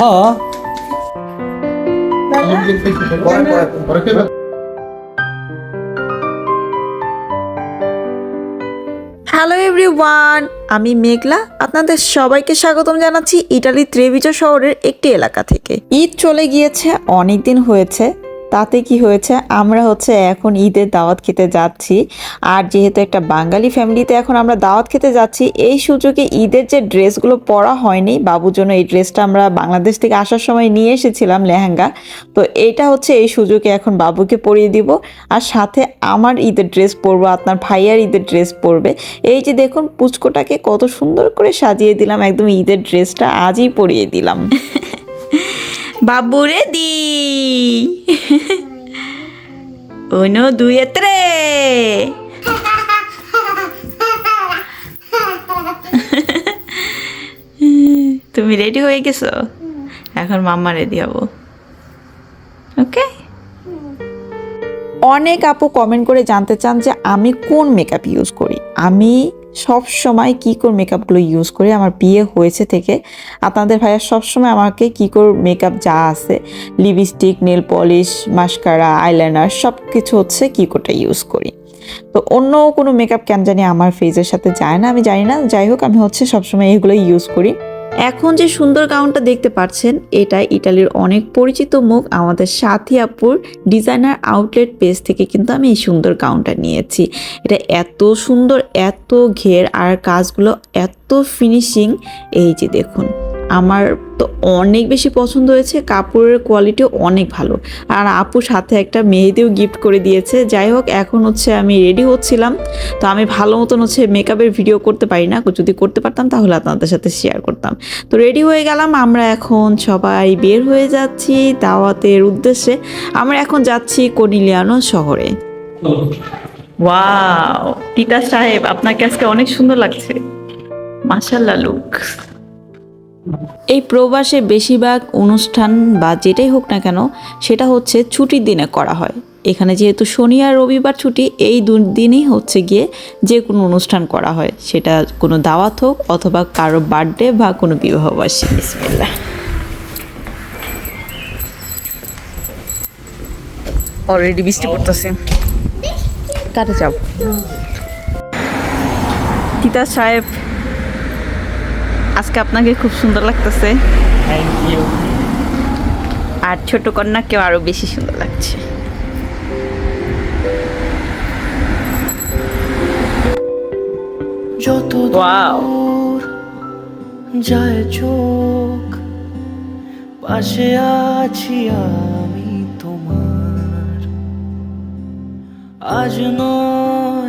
হ্যাঁ hello everyone, আমি মেঘলা। আপনাদের সবাইকে স্বাগতম জানাচ্ছি ইটালির ত্রেভিজো শহরের একটি এলাকা থেকে। ঈদ চলে গিয়েছে অনেক দিন হয়েছে। তাতে কি হয়েছে? আমরা হচ্ছে এখন ঈদের দাওয়াত খেতে যাচ্ছি। আর যেহেতু একটা বাঙালি ফ্যামিলিতে এখন আমরা দাওয়াত খেতে যাচ্ছি, এই সুযোগে ঈদের যে ড্রেসগুলো পরা হয়নি বাবুর জন্য এই ড্রেসটা আমরা বাংলাদেশ থেকে আসার সময় নিয়ে এসেছিলাম লেহেঙ্গা, তো এইটা হচ্ছে এই সুযোগে এখন বাবুকে পরিয়ে দিব। আর সাথে আমার ঈদের ড্রেস পরবো, আপনার ভাইয়ার ঈদের ড্রেস পরবে। এই যে দেখুন পুচকোটাকে কত সুন্দর করে সাজিয়ে দিলাম, একদম ঈদের ড্রেসটা আজই পরিয়ে দিলাম। বাবুরে দি। উনো, দুই, এত্রে। তুমি রেডি হয়ে গেছো? এখন মাম্মা রেডি হব। ওকে অনেক আপু কমেন্ট করে জানতে চান যে আমি কোন মেকআপ ইউজ করি? আমি সব সময় কী করে মেকআপগুলো ইউজ করি? আমার বিয়ে হয়েছে থেকে আপনাদের ভাইয়া সবসময় আমাকে কী করে মেকআপ যা আছে lipstick nail polish mascara eyeliner সব কিছু হচ্ছে কী কোটা ইউজ করি। তো অন্য কোনো মেকআপ কেন জানি আমার ফেজের সাথে যায় না, আমি জানি না। যাই হোক, আমি হচ্ছে সবসময় এগুলো ইউজ করি। এখন যে সুন্দর গাউনটা দেখতে পাচ্ছেন, এটা ইটালির অনেক পরিচিত মুখ। আমাদের সাথিয়াপুর ডিজাইনার আউটলেট পেজ থেকে কিন্তু আমি এই সুন্দর গাউনটা নিয়েছি। এটা এত সুন্দর, এত ঘের, আর কাজগুলো এত ফিনিশিং এই যে দেখুন। আমার তো অনেক বেশি পছন্দ হয়েছে, কাপড়ের কোয়ালিটিও অনেক ভালো। আর আপু সাথে একটা মেহেদিও গিফট করে দিয়েছে, যাই হোক, এখন হচ্ছে আমি রেডি হচ্ছিলাম। তো আমি ভালো মতন হচ্ছে মেকআপের ভিডিও করতে পারি না, যদি করতে পারতাম তাহলে আপনাদের সাথে শেয়ার করতাম। তো রেডি হয়ে গেলাম, আমরা এখন সবাই বের হয়ে যাচ্ছি দাওয়াতের উদ্দেশ্যে। আমরা এখন যাচ্ছি কনিলিয়ানো শহরে। ওয়াও টিটা সাহেব, আপনাকে আজকে অনেক সুন্দর লাগছে। মাশাল্লাহ লুক এই প্রবাসে বেশিরভাগ অনুষ্ঠান বা যেটাই হোক না কেন সেটা হচ্ছে ছুটির দিনে করা হয়। এখানে যেহেতু শনি আর রবিবার ছুটি এই দুদিনই হচ্ছে গিয়ে যে কোনো অনুষ্ঠান করা হয়। সেটা কোনো দাওয়াত হোক অথবা কারও বার্থডে বা কোনো বিবাহবার্ষিকী বিসমিল্লাহ। অলরেডি বৃষ্টি পড়তেছে। কাটে যাব তিতা সাহেব আজকে আপনাকে খুব সুন্দর লাগতেছে। থ্যাংক ইউ আর ছোট কন্যাকেও আরও বেশি সুন্দর লাগছে। যত যায় চোখ পাশে আছি আমি তোমার। আজ নয়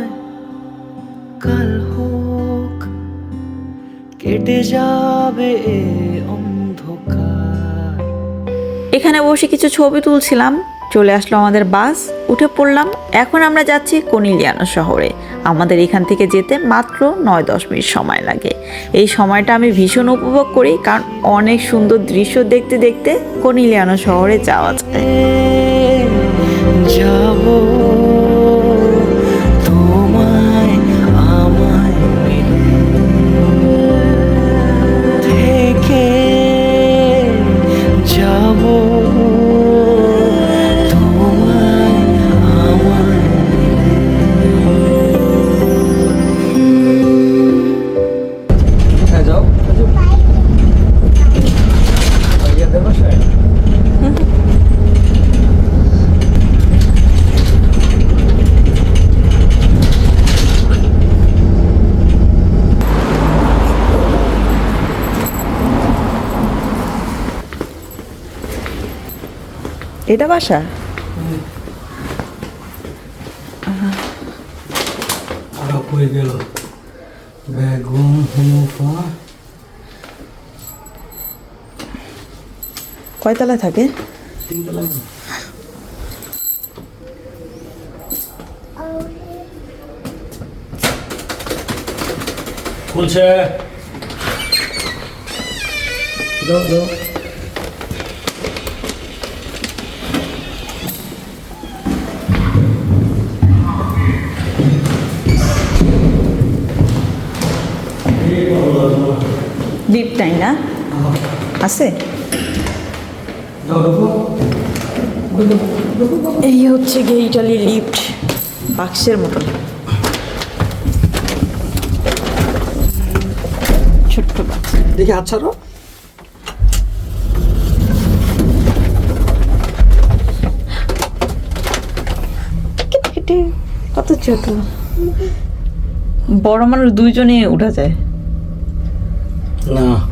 কেটে যাবে অন্ধকার। এখানে বসে কিছু ছবি তুলছিলাম চলে আসলো আমাদের বাস উঠে পড়লাম। এখন আমরা যাচ্ছি কনিলিয়ানো শহরে। আমাদের এখান থেকে যেতে মাত্র নয় দশ মিনিট সময় লাগে। এই সময়টা আমি ভীষণ উপভোগ করি কারণ অনেক সুন্দর দৃশ্য দেখতে দেখতে কনিলিয়ানো শহরে যাওয়া যায়। এটা বাসা? গেল? বেগুন হুমুফা কয়তলায় থাকে? খুলছে। দাও দাও দ্বীপটাই না? আছে? এই হচ্ছে গিয়ে ইটালি লিফট বাক্সের মতো। ছোট্ট বাক্স। দেখি হাত ছাড়ো। কত ছোট। বড় মানুষ দুইজনে উঠা যায়। না।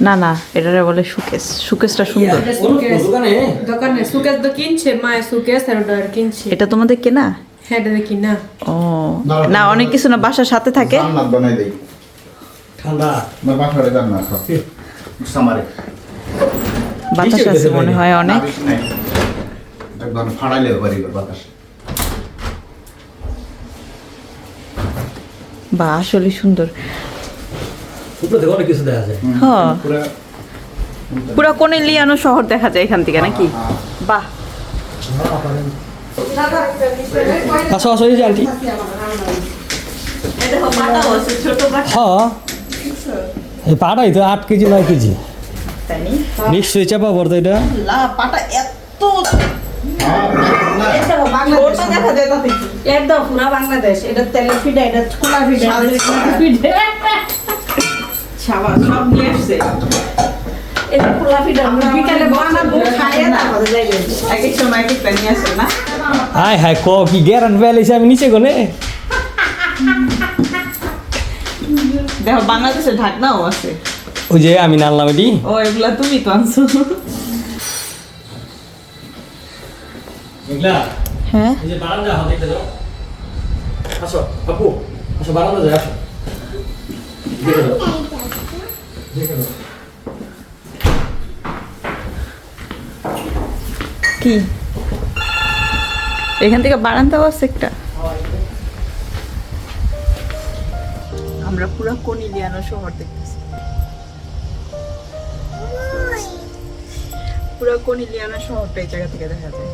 না না এটারে বলে সুকেস সুকেসটা সুন্দর। দোকানে? দোকানে। সুকেশ তো কিনছে মায়ের সুকেশ আর ওটা কিনছে। এটা তোমাদের কেনা? হ্যাঁ এটা দেখি না ও। না অনেক কিছু না বাসার সাথে থাকে? বানাই দেই। ঠান্ডা। আমার বাসারে জান্নাত খাও সামারে। বাতাস আছে মনে হয় অনেক। না, একদম ফাড়াইলে পারি বাতাস। বা আসলে সুন্দর। উপরে থেকে অনেক কিছু দেখা যায়। হ্যাঁ। পুরো পুরো কোনে লিয়ানো শহর দেখা যায় এখান থেকে নাকি? বাহ। আসো আসো এই যে আন্টি। হ্যাঁ। এই পাটাই তো আট কেজি নয় কেজি। নিশ্চয়ই চাপা পড়তো এটা। পাটা এত একদম পুরা বাংলাদেশ। এটা তেলের ফিডা এটা খোলা ফিডা। সব নিয়ে আসছে। এটা খোলা ফিডা আমরা বিকালে বানাবো খাইয়ে তারপরে যাইবে এক এক সময় এক একটা নিয়ে আসেন না? হাই হাই ক কি গ্যারান বেলেছে আমি নিচে কোনে দেখো বাংলাদেশের ঢাকনাও আছে। ওই যে আমি নানলাম এটি ও এগুলা তুমি তো আনছো। মেঘলা হ্যাঁ? এই যে বারান্দা হাত দেখতে যাও আসো আপু আসো বারান্দা যাই আসো। দেখে দাও দেখে দাও। কি? এখান থেকে বারান্দাও আছে একটা? আমরা পুরো কনিলিয়ানো শহর দেখতেছি। পুরো কনিলিয়ানো শহরটা এই জায়গা থেকে দেখা যায়।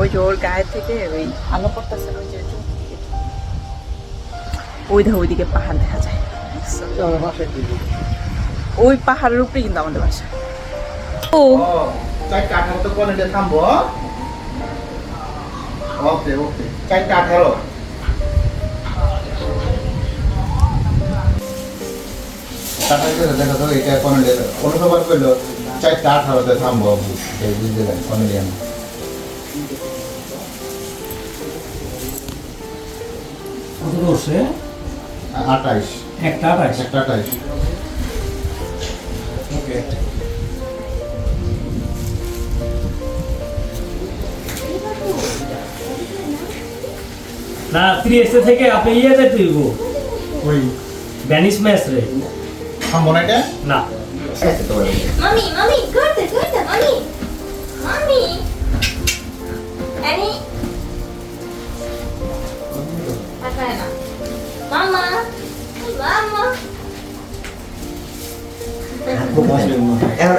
ওই যে ওর গায়ে থেকে ওই আলো পড়তেছে ওই যে ওই দেখো ওইদিকে পাহাড় দেখা যায়। ওই পাহাড়ের উপরে কিন্তু আমাদের বাসা। ও থামবো। ওকে ওকে চারটা আঠারো। টাটা করে দেখো তো এটা কোনো সবার করল চারটা আঠারোতে থামবো। বুঝতে কত করছে? আঠাইশ। একটা আঠাইশ? ওকে। না ত্রিশে থেকে আপনি ইয়েতে তুইব ওই ভ্যানিস ম্যাচ রে। না এটা? না। তো বলে। Mommy, mommy, guarda,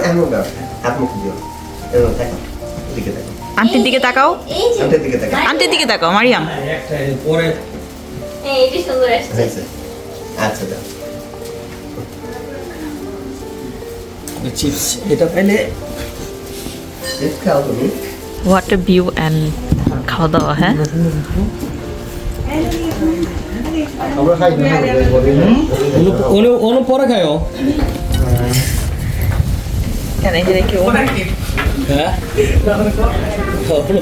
এমন দেখো দিকে দেখো আন্টির দিকে তাকাও। আন্টির দিকে দেখো আন্টির দিকে তাকাও মারিয়াম। আচ্ছা দাও। চিপস এটা পাইলে চিপস খাও তুমি। হোয়াট এ ভিউ অ্যান্ড খাওয়া দাওয়া হ্যাঁ পরে খায়ও কেন এই যে দেখি ও হ্যাঁ?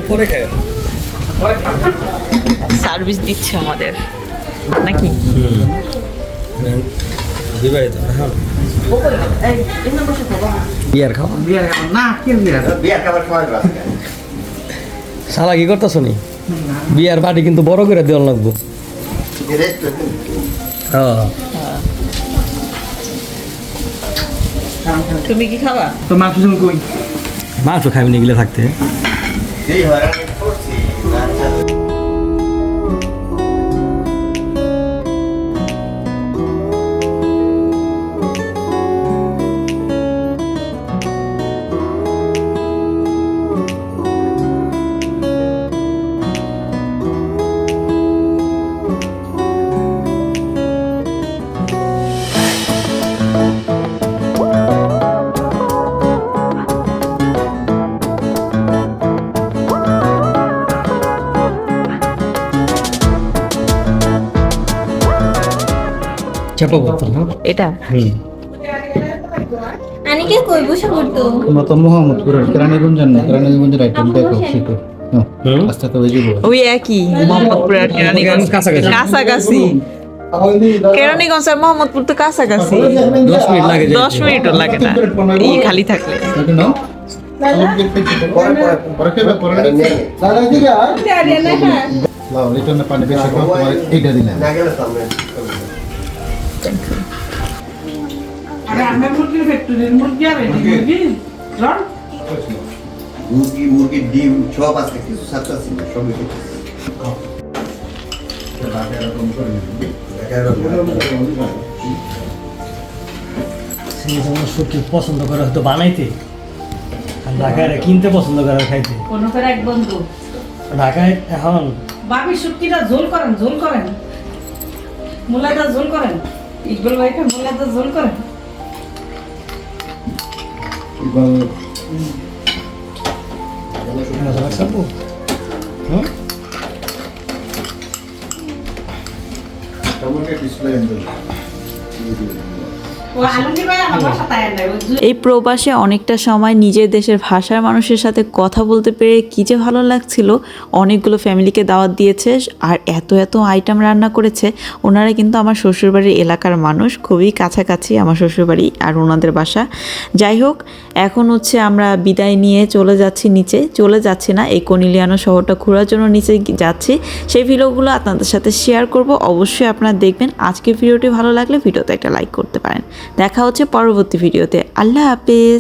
পরে খায়ও সার্ভিস দিচ্ছে আমাদের। নাকি? দিবাই তো হ্যাঁ। বিয়ার খাও বিয়ার খাবার খাওয়ার শালা কি করতেছ নি? বিয়ার বাটি কিন্তু বড় করে দেওয়া লাগবো. হ্যাঁ। তুমি কি খাবা? তো মাংস কই? মাংস খাবি না এগুলো থাকতে। চাপা বোতল না? এটা? হুম। আনিকে কই বসে পড়তো? তোমরা তো মোহাম্মদপুরের না কেরানীগঞ্জের আইটেম দেখো শিখো। হ্যাঁ, ওই একই মোহাম্মদপুর আর কেরানীগঞ্জ। কাছাকাছি। কাছাকাছি। কেরানীগঞ্জ আর মোহাম্মদপুর তো কাছাকাছি। দশ মিনিট লাগে। দশ মিনিটও লাগে না। এই খালি থাকলে। এইটা দিলাম। মুরগি মুরগি? ডিম সব আছে কিছু সাথে আছে সব কিছু সেই সময় সত্যি পছন্দ করে হয়তো বানাইতে। আর ঢাকায় কিনতে পছন্দ করে খাইতে। এক বন্ধু। ঢাকায় এখন বাবি শুটকিটা ঝোল করেন ঝোল করেন। মূলাটা ঝোল করেন। ইকবাল ভাইকে মূলাটা ঝোল করেন। এই প্রবাসে অনেকটা সময় নিজের দেশের ভাষার মানুষের সাথে কথা বলতে পেরে কী যে ভালো লাগছিল। অনেকগুলো ফ্যামিলিকে দাওয়াত দিয়েছে আর এত এত আইটেম রান্না করেছে। ওনারা কিন্তু আমার শ্বশুরবাড়ির এলাকার মানুষ, খুবই কাছাকাছি আমার শ্বশুরবাড়ি আর ওনাদের বাসা। যাই হোক এখন হচ্ছে আমরা বিদায় নিয়ে চলে যাচ্ছি নিচে, চলে যাচ্ছি না এই কনিলিয়ানো শহরটা ঘোরার জন্য নিচে যাচ্ছি। সেই ভিডিওগুলো আপনাদের সাথে শেয়ার করব, অবশ্যই আপনারা দেখবেন। আজকে ভিডিওটি ভালো লাগলে ভিডিওতে একটা লাইক করতে পারেন। দেখা হচ্ছে পরবর্তী ভিডিওতে আল্লাহ হাফেজ।